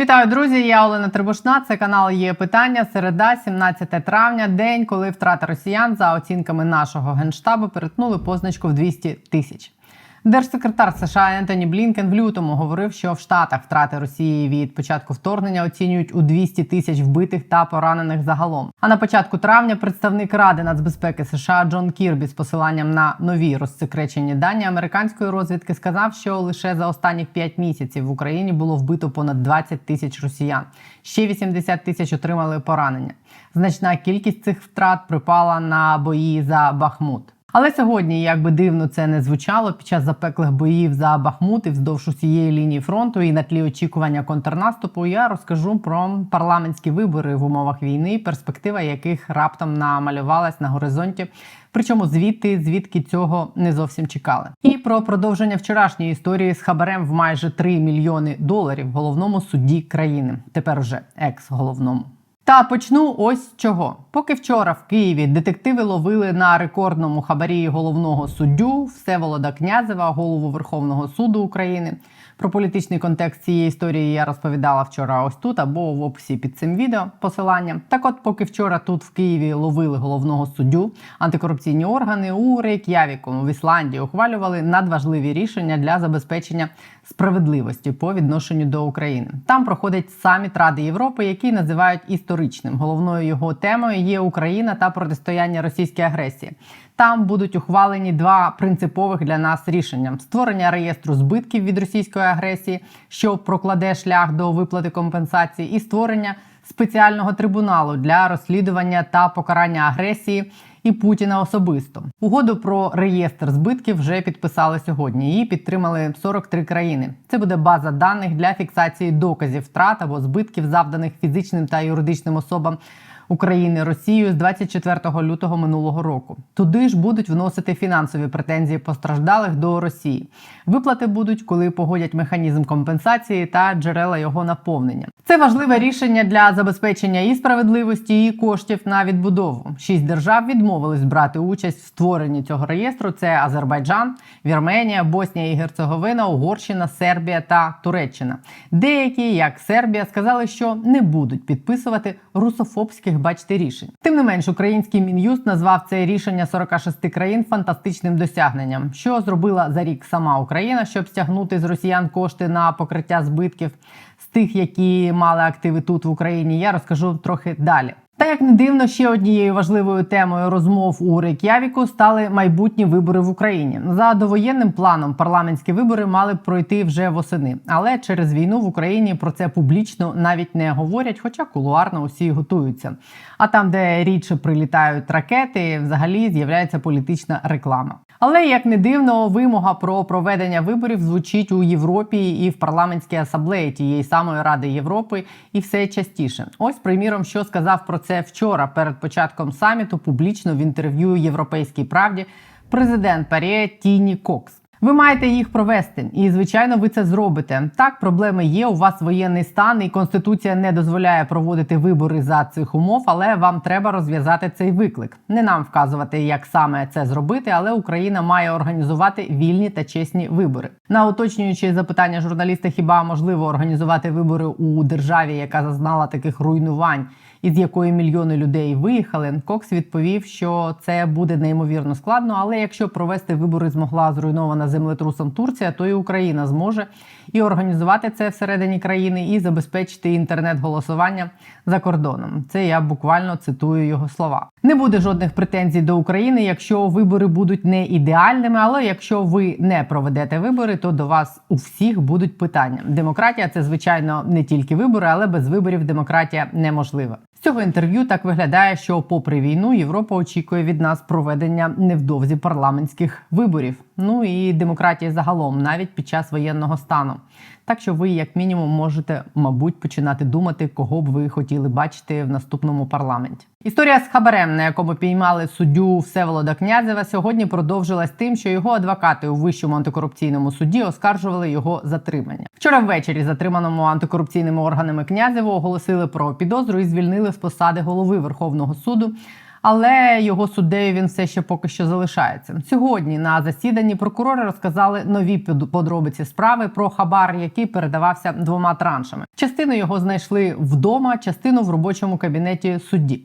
Вітаю, друзі! Я Олена Трибушна. Це канал є питання. Середа, 17 травня, день, коли втрати росіян за оцінками нашого генштабу перетнули позначку в 200 тисяч. Держсекретар США Ентоні Блінкен в лютому говорив, що в Штатах втрати Росії від початку вторгнення оцінюють у 200 тисяч вбитих та поранених загалом. А на початку травня представник Ради нацбезпеки США Джон Кірбі з посиланням на нові розсекречені дані американської розвідки сказав, що лише за останніх 5 місяців в Україні було вбито понад 20 тисяч росіян. Ще 80 тисяч отримали поранення. Значна кількість цих втрат припала на бої за Бахмут. Але сьогодні, як би дивно це не звучало, під час запеклих боїв за Бахмут і вздовж усієї лінії фронту і на тлі очікування контрнаступу, я розкажу про парламентські вибори в умовах війни, перспектива яких раптом намалювалась на горизонті. Причому звідти, звідки цього не зовсім чекали, і про продовження вчорашньої історії з хабарем в майже 3 мільйони доларів головному судді країни. Тепер уже екс-головному. Та почну ось чого. Поки вчора в Києві детективи ловили на рекордному хабарі головного суддю Всеволода Князева, голову Верховного суду України. Про політичний контекст цієї історії я розповідала вчора ось тут або в описі під цим відео посилання. Так от, поки вчора тут в Києві ловили головного суддю, антикорупційні органи у Рейк'явіку в Ісландії ухвалювали надважливі рішення для забезпечення справедливості по відношенню до України. Там проходить саміт Ради Європи, який називають історичним. Головною його темою є Україна та протистояння російській агресії. Там будуть ухвалені два принципових для нас рішення: створення реєстру збитків від російської агресії, що прокладе шлях до виплати компенсації, і створення спеціального трибуналу для розслідування та покарання агресії. І Путіна особисто угоду про реєстр збитків вже підписали сьогодні. Її підтримали 43 країни. Це буде база даних для фіксації доказів втрат або збитків, завданих фізичним та юридичним особам України Росією з 24 лютого минулого року. Туди ж будуть вносити фінансові претензії постраждалих до Росії. Виплати будуть, коли погодять механізм компенсації та джерела його наповнення. Це важливе рішення для забезпечення і справедливості, і коштів на відбудову. Шість держав відмовились брати участь в створенні цього реєстру: це Азербайджан, Вірменія, Боснія і Герцеговина, Угорщина, Сербія та Туреччина. Деякі, як Сербія, сказали, що не будуть підписувати русофобських бачте рішень. Тим не менш, український мін'юст назвав це рішення 46 країн фантастичним досягненням, що зробила за рік сама Україна, щоб стягнути з росіян кошти на покриття збитків з тих, які мали активи тут в Україні. Я розкажу трохи далі. Та як не дивно, ще однією важливою темою розмов у Рейк'явіку стали майбутні вибори в Україні. За довоєнним планом парламентські вибори мали б пройти вже восени, але через війну в Україні про це публічно навіть не говорять, хоча кулуарно усі готуються. А там, де рідше прилітають ракети, взагалі з'являється політична реклама. Але як не дивно, вимога про проведення виборів звучить у Європі і в парламентській асамблеї тієї самої Ради Європи, і все частіше. Ось, приміром, що сказав про це вчора перед початком саміту публічно в інтерв'ю Європейській правді президент Парія Тіні Кокс. Ви маєте їх провести, і звичайно, ви це зробите. Так, проблеми є. У вас воєнний стан, і конституція не дозволяє проводити вибори за цих умов, але вам треба розв'язати цей виклик. Не нам вказувати, як саме це зробити, але Україна має організувати вільні та чесні вибори. На уточнюючи запитання журналіста, хіба можливо організувати вибори у державі, яка зазнала таких руйнувань? Із якої мільйони людей виїхали, Кокс відповів, що це буде неймовірно складно. Але якщо провести вибори змогла зруйнована землетрусом Турція, то і Україна зможе і організувати це всередині країни, і забезпечити інтернет-голосування за кордоном. Це я буквально цитую його слова. Не буде жодних претензій до України, якщо вибори будуть не ідеальними, але якщо ви не проведете вибори, то до вас у всіх будуть питання. Демократія це звичайно не тільки вибори, але без виборів демократія неможлива. Цього інтерв'ю так виглядає, що, попри війну, Європа очікує від нас проведення невдовзі парламентських виборів. Ну і демократії загалом, навіть під час воєнного стану. Так що ви, як мінімум, можете, мабуть, починати думати, кого б ви хотіли бачити в наступному парламенті. Історія з хабарем, на якому піймали суддю Всеволода Князева, сьогодні продовжилась тим, що його адвокати у вищому антикорупційному суді оскаржували його затримання. Вчора ввечері затриманому антикорупційними органами Князеву оголосили про підозру і звільнили з посади голови Верховного суду. Але його суддею він все ще поки що залишається. Сьогодні на засіданні прокурори розказали нові подробиці справи про хабар, який передавався двома траншами. Частину його знайшли вдома, частину в робочому кабінеті судді.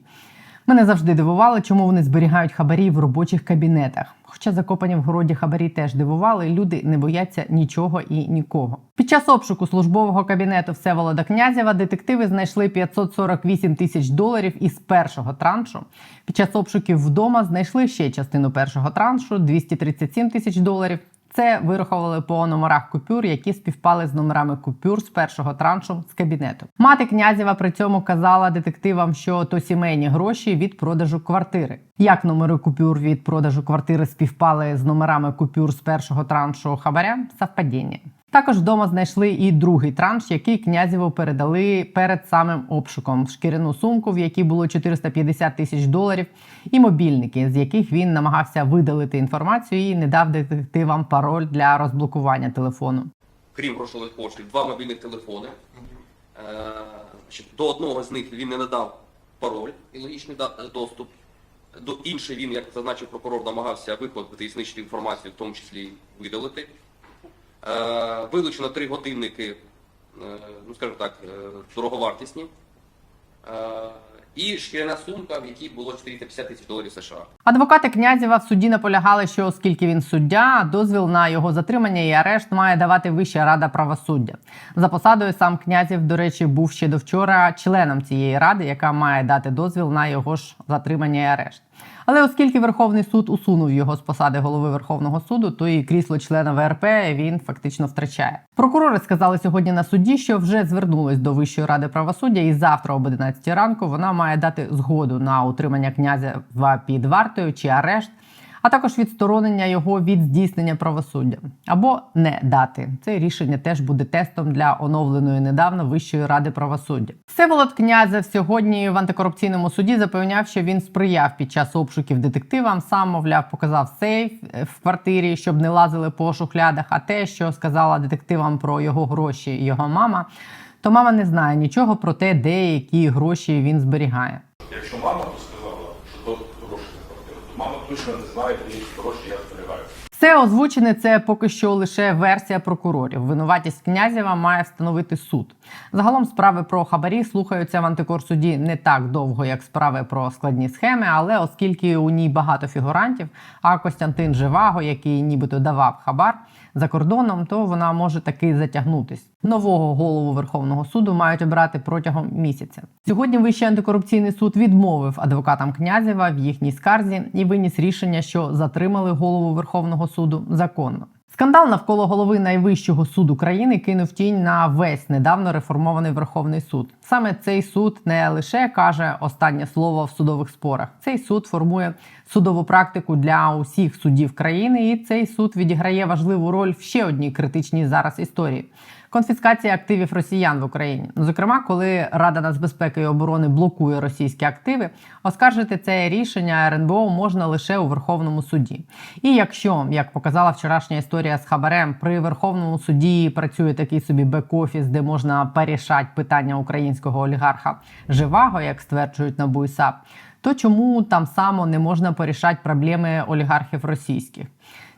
Мене завжди дивувало, чому вони зберігають хабарі в робочих кабінетах. Хоча закопані в городі хабарі теж дивували, люди не бояться нічого і нікого. Під час обшуку службового кабінету Всеволода Князєва детективи знайшли 548 тисяч доларів із першого траншу. Під час обшуків вдома знайшли ще частину першого траншу 237 тисяч доларів. Це вирахували по номерах купюр, які співпали з номерами купюр з першого траншу з кабінету. Мати князєва при цьому казала детективам, що то сімейні гроші від продажу квартири. Як номери купюр від продажу квартири співпали з номерами купюр з першого траншу хабаря? Совпадіння. Також вдома знайшли і другий транш, який князєву передали перед самим обшуком. Шкіряну сумку, в якій було 450 тисяч доларів, і мобільники, з яких він намагався видалити інформацію і не дав детективам пароль для розблокування телефону. крім грошових коштів, два мобільних телефони. Е, До одного з них він не надав пароль і логічний доступ. До іншої він, як зазначив прокурор, намагався викладати і знищити інформацію, в тому числі видалити. Е, Вилучено три годинники, е, ну скажімо так, е, дороговартісні. І шкіряна сумка, в якій було 450 тисяч доларів США. Адвокати князєва в суді наполягали, що оскільки він суддя, дозвіл на його затримання і арешт має давати Вища рада правосуддя. За посадою сам князів, до речі, був ще до вчора членом цієї ради, яка має дати дозвіл на його ж затримання і арешт. Але оскільки Верховний суд усунув його з посади голови Верховного суду, то і крісло члена ВРП він фактично втрачає. Прокурори сказали сьогодні на суді, що вже звернулись до Вищої ради правосуддя, і завтра об 11 ранку вона має дати згоду на утримання князя під вартою чи арешт. А також відсторонення його від здійснення правосуддя або не дати. Це рішення теж буде тестом для оновленої недавно Вищої ради правосуддя. Всеволод Князев сьогодні в антикорупційному суді запевняв, що він сприяв під час обшуків детективам. Сам мовляв, показав сейф в квартирі, щоб не лазили по шухлядах. А те, що сказала детективам про його гроші, його мама, то мама не знає нічого про те, де які гроші він зберігає. Якщо мама сказала, що то гроші за квартиру, то мама точно не знаю, які гроші я зберігаю. Все озвучене це поки що лише версія прокурорів. Винуватість князєва має встановити суд. Загалом справи про хабарі слухаються в антикорсуді не так довго, як справи про складні схеми, але оскільки у ній багато фігурантів, а Костянтин Живаго, який нібито давав хабар за кордоном, то вона може таки затягнутись. Нового голову Верховного суду мають обрати протягом місяця. Сьогодні Вищий антикорупційний суд відмовив адвокатам князєва в їхній скарзі і виніс рішення, що затримали голову Верховного суду законно. Скандал навколо голови найвищого суду країни кинув тінь на весь недавно реформований Верховний суд. Саме цей суд не лише каже останнє слово в судових спорах. Цей суд формує судову практику для усіх судів країни, і цей суд відіграє важливу роль в ще одній критичній зараз історії. Конфіскація активів росіян в Україні, зокрема, коли Рада нацбезпеки і оборони блокує російські активи, оскаржити це рішення РНБО можна лише у Верховному суді. І якщо, як показала вчорашня історія з Хабарем, при Верховному суді працює такий собі бек-офіс, де можна порішати питання українського олігарха Живаго, як стверджують на БУСАП, то чому там само не можна порішати проблеми олігархів російських?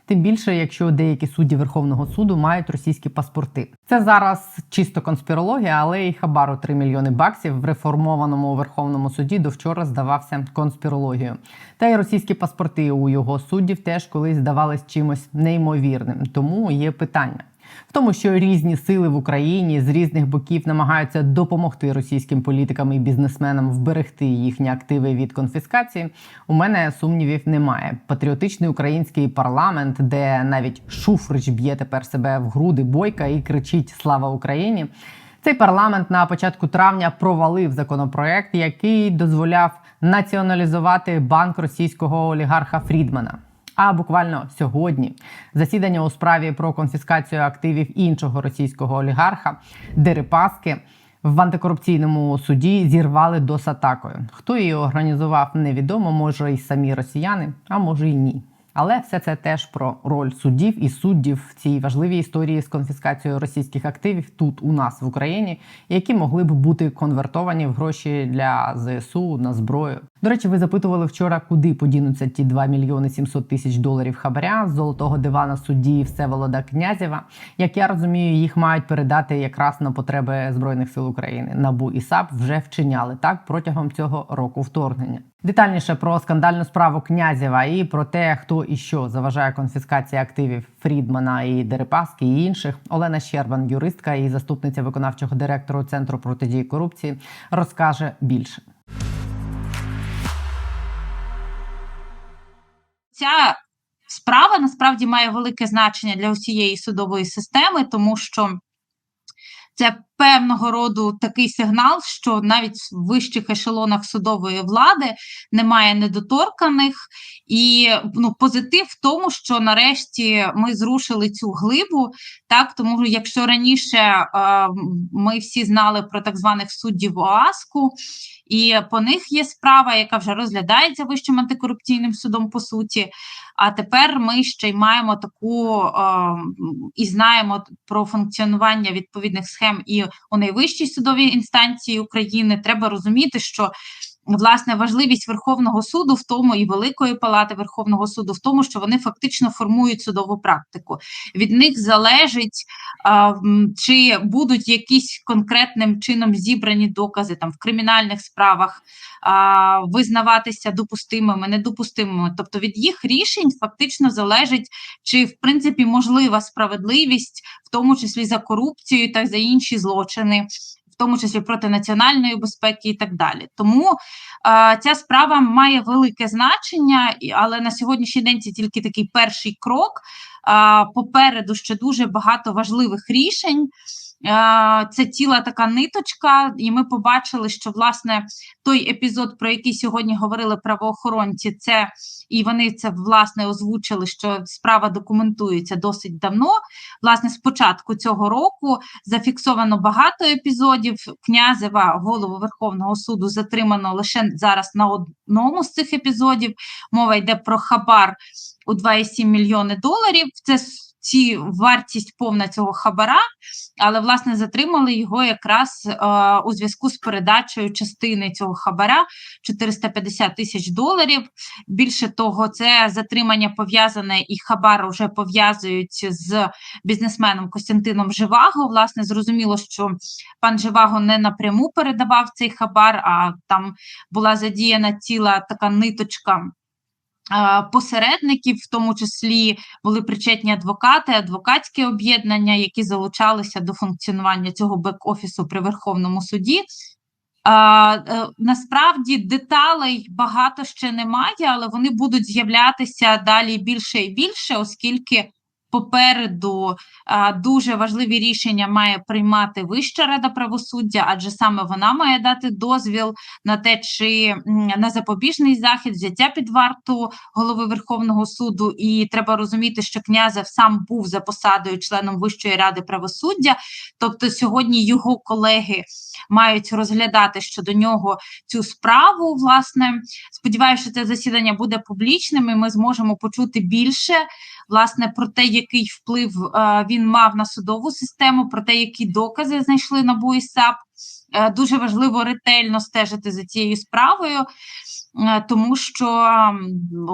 Тим більше, якщо деякі судді Верховного суду мають російські паспорти. Це зараз чисто конспірологія, але і хабару 3 мільйони баксів в реформованому Верховному суді до вчора здавався конспірологією. Та й російські паспорти у його суддів теж колись здавались чимось неймовірним. Тому є питання. В тому, що різні сили в Україні з різних боків намагаються допомогти російським політикам і бізнесменам вберегти їхні активи від конфіскації, у мене сумнівів немає. Патріотичний український парламент, де навіть Шуфрич б'є тепер себе в груди бойка і кричить Слава Україні. Цей парламент на початку травня провалив законопроект, який дозволяв націоналізувати банк російського олігарха Фрідмана. А буквально сьогодні засідання у справі про конфіскацію активів іншого російського олігарха Дерипаски в антикорупційному суді зірвали досатакою. Хто її організував, невідомо. Може, і самі росіяни, а може й ні. Але все це теж про роль суддів і суддів в цій важливій історії з конфіскацією російських активів тут у нас в Україні, які могли б бути конвертовані в гроші для ЗСУ на зброю. До речі, ви запитували вчора, куди подінуться ті 2 мільйони 700 тисяч доларів хабаря з золотого дивана судді Всеволода Князєва. Як я розумію, їх мають передати якраз на потреби збройних сил України. Набу і САП вже вчиняли так протягом цього року вторгнення. Детальніше про скандальну справу Князєва і про те, хто і що заважає конфіскації активів Фрідмана і Дерипаски і інших. Олена Щербан, юристка і заступниця виконавчого директора Центру протидії корупції, розкаже більше. Ця справа насправді має велике значення для усієї судової системи, тому що це певного роду такий сигнал, що навіть в вищих ешелонах судової влади немає недоторканих, і ну, позитив в тому, що нарешті ми зрушили цю глибу. Так, тому якщо раніше е, ми всі знали про так званих суддів ОАСКу, і по них є справа, яка вже розглядається Вищим антикорупційним судом по суті. А тепер ми ще й маємо таку е, і знаємо про функціонування відповідних схем і у найвищій судовій інстанції України. Треба розуміти, що власне важливість Верховного суду в тому і Великої Палати Верховного суду в тому, що вони фактично формують судову практику. Від них залежить, а, чи будуть якісь конкретним чином зібрані докази там в кримінальних справах, а, визнаватися допустимими, недопустимими. Тобто від їх рішень фактично залежить, чи в принципі можлива справедливість, в тому числі за корупцію та за інші злочини. Тому числі проти національної безпеки і так далі. Тому е, ця справа має велике значення, але на сьогоднішній день це тільки такий перший крок. Е, попереду ще дуже багато важливих рішень. Е, Це ціла така ниточка, і ми побачили, що власне той епізод, про який сьогодні говорили правоохоронці, це і вони це власне озвучили, що справа документується досить давно. Власне, з початку цього року зафіксовано багато епізодів. Князева, голову Верховного суду, затримано лише зараз на одному з цих епізодів. Мова йде про хабар у 2,7 мільйони доларів. Це ці вартість повна цього хабара, але власне затримали його якраз е, у зв'язку з передачею частини цього хабара 450 тисяч доларів. Більше того, це затримання пов'язане і хабар вже пов'язують з бізнесменом Костянтином Живаго. Власне, зрозуміло, що пан Живаго не напряму передавав цей хабар, а там була задіяна ціла така ниточка. Посередників, в тому числі були причетні адвокати, адвокатські об'єднання, які залучалися до функціонування цього бек-офісу при Верховному суді. Е, насправді деталей багато ще немає, але вони будуть з'являтися далі більше і більше, оскільки попереду дуже важливі рішення має приймати Вища рада правосуддя, адже саме вона має дати дозвіл на те, чи на запобіжний захід, взяття під варту голови Верховного суду. І треба розуміти, що князев сам був за посадою членом Вищої ради правосуддя. Тобто сьогодні його колеги мають розглядати щодо нього цю справу. Власне, сподіваюся, що це засідання буде публічним, і ми зможемо почути більше власне про те, який вплив е, він мав на судову систему, про те, які докази знайшли НАБУ і САП. Е, дуже важливо ретельно стежити за цією справою, е, тому що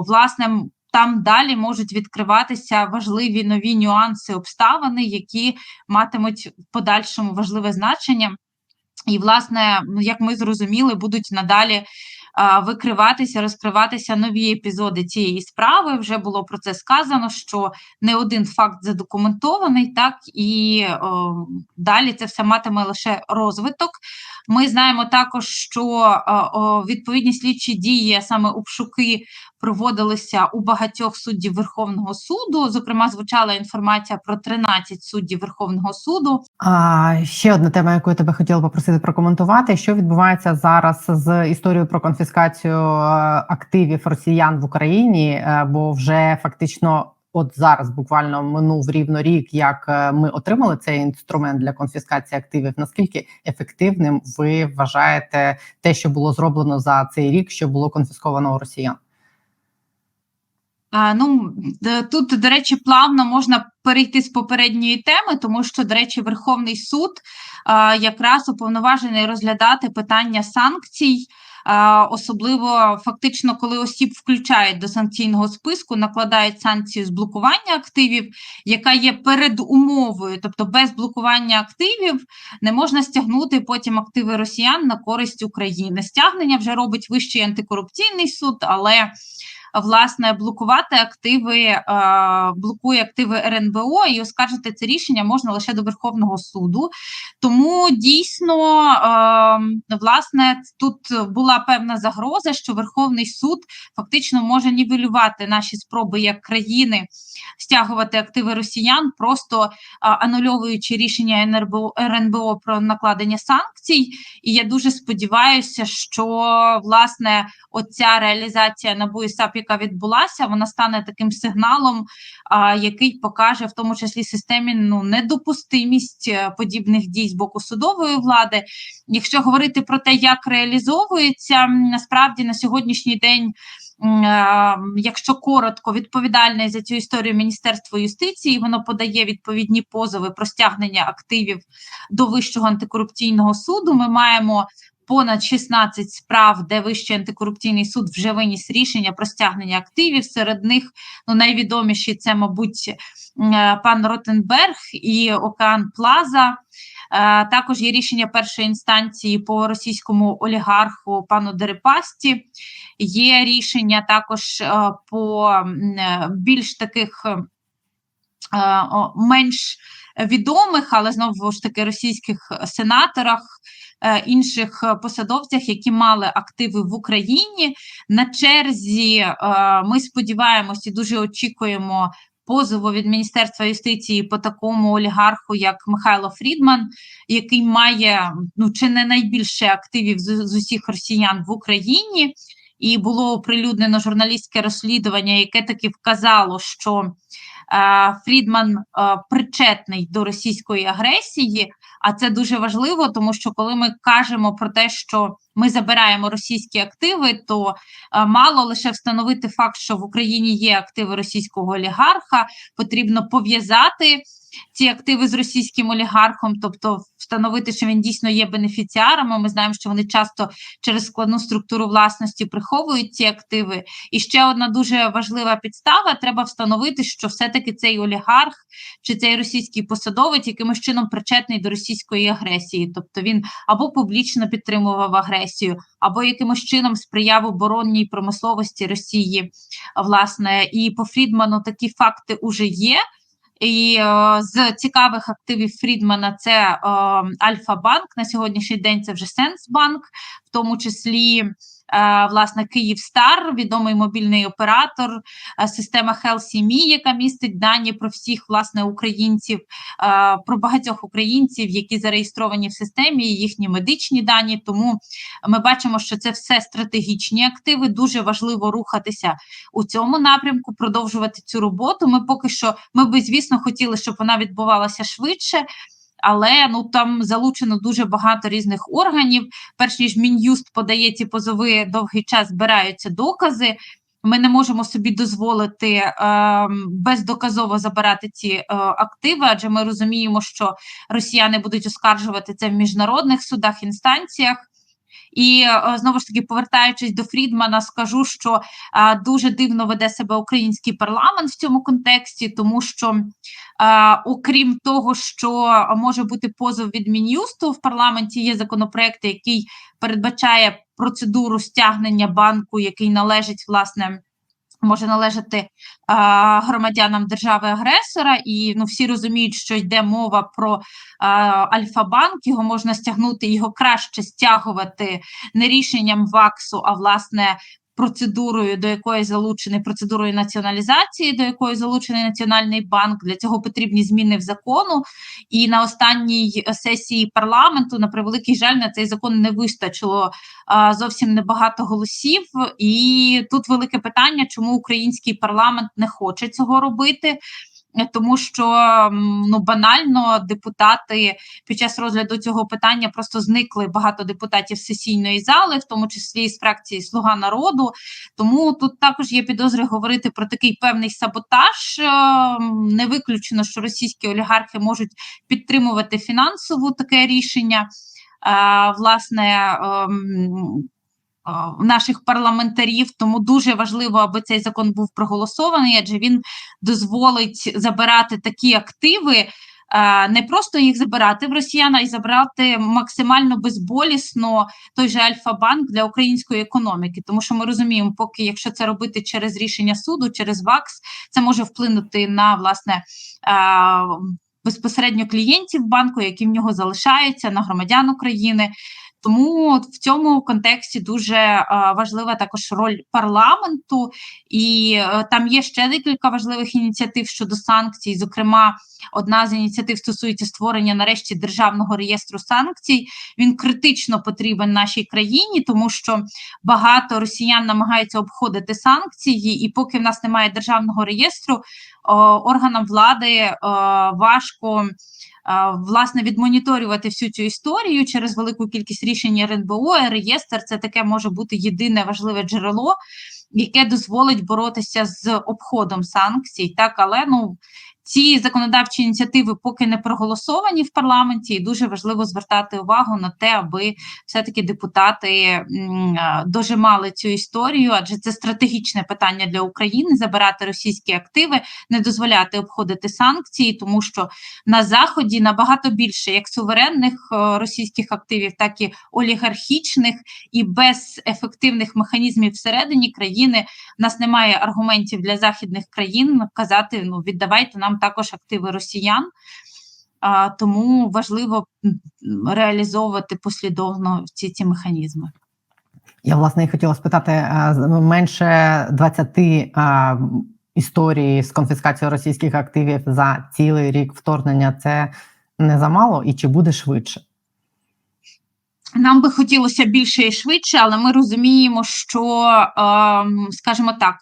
власне. Там далі можуть відкриватися важливі нові нюанси, обставини, які матимуть в подальшому важливе значення. І, власне, ну, як ми зрозуміли, будуть надалі викриватися, розкриватися нові епізоди цієї справи. Вже було про це сказано, що не один факт задокументований, так і о, далі це все матиме лише розвиток. Ми знаємо також, що о, відповідні слідчі дії, саме обшуки, проводилися у багатьох суддів Верховного суду. Зокрема, звучала інформація про 13 суддів Верховного суду. А ще одна тема, яку я тебе хотіла попросити прокоментувати, що відбувається зараз з історією про конфіскацію е, активів росіян в Україні, Е, бо вже фактично. От зараз буквально минув рівно рік, як е, ми отримали цей інструмент для конфіскації активів. Наскільки ефективним ви вважаєте те, що було зроблено за цей рік, що було конфісковано у росіян? Ну, тут, до речі, плавно можна перейти з попередньої теми, тому що, до речі, Верховний суд якраз уповноважений розглядати питання санкцій, особливо фактично, коли осіб включають до санкційного списку, накладають санкцію з блокування активів, яка є передумовою, тобто без блокування активів не можна стягнути потім активи росіян на користь України. Стягнення вже робить Вищий антикорупційний суд, але власне блокувати активи, е, блокує активи РНБО і оскаржити це рішення можна лише до Верховного суду. Тому дійсно, е, власне, тут була певна загроза, що Верховний суд фактично може нівелювати наші спроби як країни стягувати активи росіян, просто е, анульовуючи рішення НРБО, РНБО про накладення санкцій. І я дуже сподіваюся, що власне оця реалізація НАБУ і САП, яка відбулася, вона стане таким сигналом, а, який покаже в тому числі системі ну недопустимість е, подібних дій з боку судової влади. Якщо говорити про те, як реалізовується, насправді на сьогоднішній день. е, Якщо коротко, відповідальне за цю історію Міністерство юстиції, воно подає відповідні позови про стягнення активів до Вищого антикорупційного суду. Ми маємо понад 16 справ, де Вищий антикорупційний суд вже виніс рішення про стягнення активів. Серед них ну найвідоміші це, мабуть, е, пан Ротенберг і Океан Плаза. Е, Також є рішення першої інстанції по російському олігарху пану Дерипасті. Є рішення також е, по більш таких менш відомих, але знову ж таки російських сенаторах, інших е, посадовцях, які мали активи в Україні. На черзі е, ми сподіваємося і дуже очікуємо. Позову від Міністерства юстиції по такому олігарху, як Михайло Фрідман, який має ну чи не найбільше активів з, з усіх росіян в Україні, і було оприлюднено журналістське розслідування, яке таки вказало, що е, Фрідман е, причетний до російської агресії. А це дуже важливо, тому що коли ми кажемо про те, що ми забираємо російські активи, то е, мало лише встановити факт, що в Україні є активи російського олігарха, потрібно пов'язати ці активи з російським олігархом, тобто встановити, що він дійсно є бенефіціарами. Ми знаємо, що вони часто через складну структуру власності приховують ці активи. І ще одна дуже важлива підстава: треба встановити, що все-таки цей олігарх чи цей російський посадовець якимось чином причетний до російської агресії, тобто він або публічно підтримував агресію, або якимось чином сприяв оборонній промисловості Росії. Власне, і по Фрідману такі факти уже є. І е, з цікавих активів Фрідмана це е, Альфа-банк. На сьогоднішній день це вже Сенсбанк, в тому числі власне Київстар, відомий мобільний оператор, е, система HealthyMe, яка містить дані про всіх власне українців, е, про багатьох українців, які зареєстровані в системі, їхні медичні дані. Тому ми бачимо, що це все стратегічні активи. Дуже важливо рухатися у цьому напрямку, продовжувати цю роботу. Ми поки що ми би, звісно, хотіли, щоб вона відбувалася швидше. Але ну там залучено дуже багато різних органів. Перш ніж мін'юст подає ці позови, довгий час збираються докази. Ми не можемо собі дозволити е, бездоказово забирати ці е, активи, адже ми розуміємо, що росіяни будуть оскаржувати це в міжнародних судах, інстанціях. І е, знову ж таки, повертаючись до Фрідмана, скажу, що а, дуже дивно веде себе український парламент в цьому контексті, тому що, а, окрім того, що може бути позов від мін'юсту, в парламенті є законопроект, який передбачає процедуру стягнення банку, який належить власне. Може належати а, громадянам держави-агресора, і ну всі розуміють, що йде мова про а, Альфа-банк. Його можна стягнути, його краще стягувати не рішенням ВАКСу, а власне процедурою, до якої залучений процедурою націоналізації, до якої залучений Національний банк. Для цього потрібні зміни в закону. І на останній сесії парламенту, на превеликий жаль, на цей закон не вистачило а, зовсім небагато голосів. І тут велике питання, чому український парламент не хоче цього робити. Тому що ну банально депутати під час розгляду цього питання просто зникли багато депутатів сесійної зали, в тому числі з фракції Слуга народу. Тому тут також є підозри говорити про такий певний саботаж. Е, Не виключено, що російські олігархи можуть підтримувати фінансово таке рішення. Е, Власне, ем, наших парламентарів, тому дуже важливо, аби цей закон був проголосований, адже він дозволить забирати такі активи, е, не просто їх забирати в росіян, а й забрати максимально безболісно той же Альфа-банк для української економіки. Тому що ми розуміємо, поки якщо це робити через рішення суду, через ВАКС, це може вплинути на власне. е, Безпосередньо клієнтів банку, які в нього залишаються, на громадян України. Тому в цьому контексті дуже е, важлива також роль парламенту, і е, там є ще декілька важливих ініціатив щодо санкцій. Зокрема, одна з ініціатив стосується створення нарешті державного реєстру санкцій. Він критично потрібен нашій країні, тому що багато росіян намагаються обходити санкції, і поки в нас немає державного реєстру, органам влади е, важко. Власне, відмоніторювати всю цю історію через велику кількість рішень РНБО, реєстр це таке може бути єдине важливе джерело, яке дозволить боротися з обходом санкцій. Так, але ну ці законодавчі ініціативи поки не проголосовані в парламенті, і дуже важливо звертати увагу на те, аби все-таки депутати е, дожимали цю історію, адже це стратегічне питання для України забирати російські активи, не дозволяти обходити санкції, тому що на заході набагато більше як суверенних е, російських активів, так і олігархічних, і без ефективних механізмів всередині країни в нас немає аргументів для західних країн казати: ну віддавайте нам також активи росіян. А, тому важливо реалізовувати послідовно ці, ці механізми. Я власне і хотіла спитати з- менше 20 е, історій з конфіскацією російських активів за цілий рік вторгнення. Це не замало, і чи буде швидше? Нам би хотілося більше і швидше, але ми розуміємо, що, ем, скажімо так,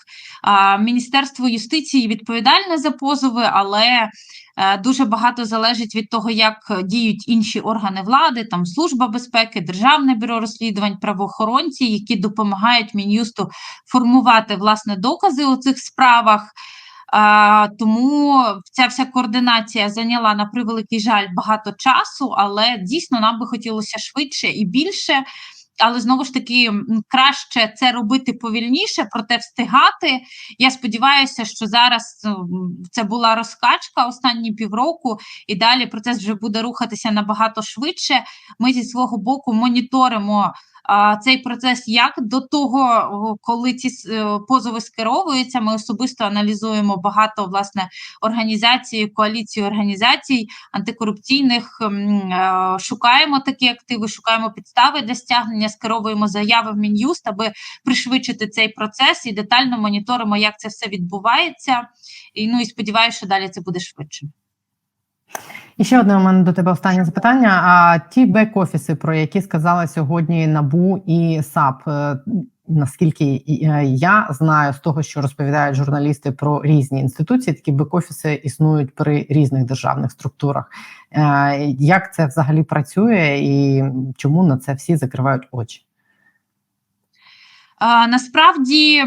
е, Міністерство юстиції відповідальне за позови, але е, дуже багато залежить від того, як діють інші органи влади, там Служба безпеки, Державне бюро розслідувань, правоохоронці, які допомагають Мін'юсту формувати власне докази у цих справах. А, тому ця вся координація зайняла на превеликий жаль багато часу, але дійсно нам би хотілося швидше і більше. Але знову ж таки краще це робити повільніше, проте встигати. Я сподіваюся, що зараз ну, це була розкачка останні півроку, і далі процес вже буде рухатися набагато швидше. Ми зі свого боку моніторимо цей процес як до того, коли ці е, позови скеровуються. Ми особисто аналізуємо багато власне організацій, коаліції організацій антикорупційних. е, Шукаємо такі активи, шукаємо підстави для стягнення, скеровуємо заяви в мін'юст, аби пришвидшити цей процес і детально моніторимо, як це все відбувається. І ну і сподіваюся, що далі це буде швидше. І ще одне у мене до тебе останнє запитання. А ті бек-офіси, про які сказали сьогодні НАБУ і САП, е, наскільки е, я знаю з того, що розповідають журналісти про різні інституції, такі бек-офіси існують при різних державних структурах. Е, Як це взагалі працює, і чому на це всі закривають очі? Насправді е,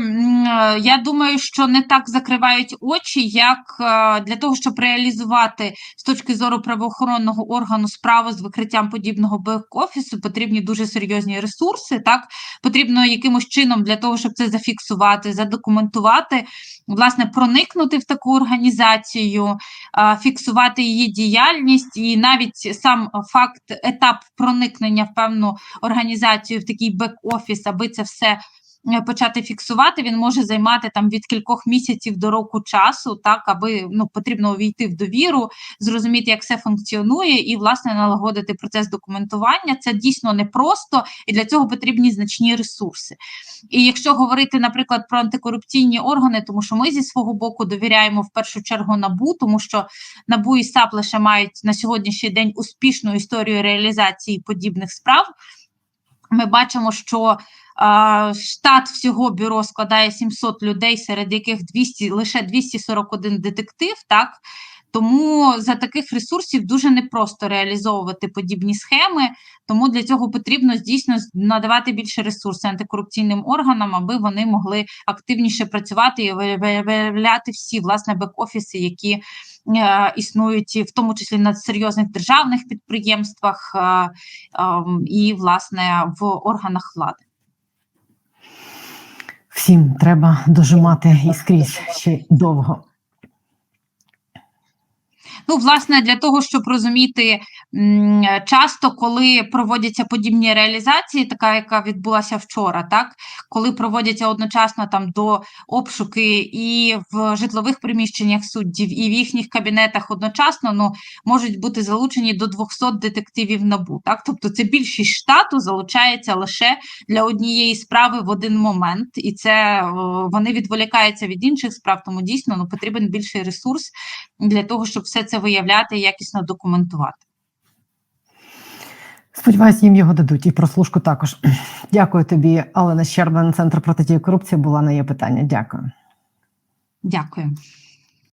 я думаю, що не так закривають очі, як е, для того, щоб реалізувати з точки зору правоохоронного органу справу з викриттям подібного бек-офісу, потрібні дуже серйозні ресурси. Так потрібно якимось чином для того, щоб це зафіксувати, задокументувати, власне, проникнути в таку організацію, фіксувати її діяльність, і навіть сам факт, етап проникнення в певну організацію, в такий бек-офіс, аби це все е, почати фіксувати, він може займати там від кількох місяців до року часу, так аби ну потрібно увійти в довіру, зрозуміти, як все функціонує, і власне налагодити процес документування. Це дійсно непросто, і для цього потрібні значні ресурси. І якщо говорити, наприклад, про антикорупційні органи, тому що ми зі свого боку довіряємо в першу чергу набу, тому що набу і САП лише мають на сьогоднішній день успішну історію реалізації подібних справ. Ми бачимо, що штат всього бюро складає 700 людей, серед яких 200, лише 241 детектив. Так тому за таких ресурсів дуже непросто реалізовувати подібні схеми. Тому для цього потрібно дійсно надавати більше ресурсів антикорупційним органам, аби вони могли активніше працювати і ви- ви- виявляти всі власне бек-офіси, які е, існують, в тому числі на серйозних державних підприємствах е, ем, і власне в органах влади. Всім треба дожимати і скрізь ще довго. Ну, власне, для того, щоб розуміти, часто, коли проводяться подібні реалізації, така, яка відбулася вчора, так коли проводяться одночасно там до обшуки і в житлових приміщеннях суддів, і в їхніх кабінетах одночасно ну, можуть бути залучені до 200 детективів набу. Так, тобто це більшість штату залучається лише для однієї справи в один момент, і це вони відволікаються від інших справ, тому дійсно ну, потрібен більший ресурс для того, щоб все це виявляти і якісно документувати. Сподіваюсь, їм його дадуть і прослушку також. Дякую тобі, Олена Щербан, Центр протидії корупції була на є питання. Дякую. Дякую.